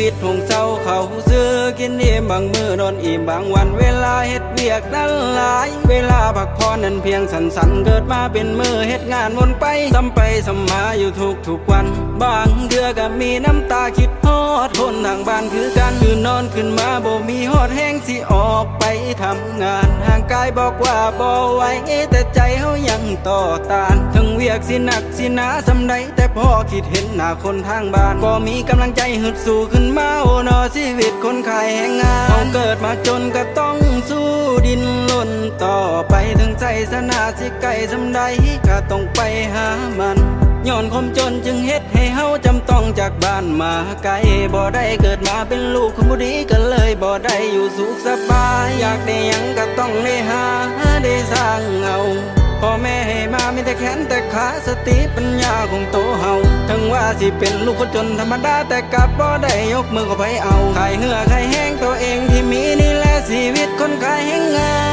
วิตหงเศร้าเขาซื้อกินอิ่มบางมือนอนอิ่มบางวันเวลาเฮ็ดเวียกนั้นหลาย เวลาพักผ่อนนั้นเพียงสันสันเกิดมาเป็นมือเฮ็ดงานวนไปซ้ำไปซ้ำมาอยู่ทุกทุกๆวัน บางเดือก็มีน้ำตาคิดฮอดคนทางบ้านคือกันคือนอนขึ้นมาบ่มีฮอดแห้งสิออกไปทำงานห่างกายบอกว่าบ่ไหวแต่ใจเฮายังต่อต้านถึง เวียกสิหนักสิหนาสำใดแต่พอคิดเห็นหน้าคนทางบ้าน ก็มีกำลังใจฮึดสู้ขึ้นมาโอ้นอชีวิตคนขายแห่งงานเขาเกิดมาจนก็ต้องสู้ดินล้นต่อไปถึงใจสนาสิไกลสำใดก็ต้องไปหามันย้อนความจนจึงเฮ็ดให้เฮาจำต้องจากบ้านมาไกลบ่ได้เกิดมาเป็นลูกคนบุดีก็เลยบ่ได้อยู่สุขสบาย อยากได้ยังก็ต้องได้หา ม่ให้มามีแต่แขนแต่ขาสติปัญญาของโตเฮาถึงว่าสิเป็นลูกคนจนธรรมดาแต่กลับบ่ได้ยกมือก็ไปเอาใครเหือใครแห้งตัวเองที่มีนี่แหละชีวิตคนขายแห้งงาน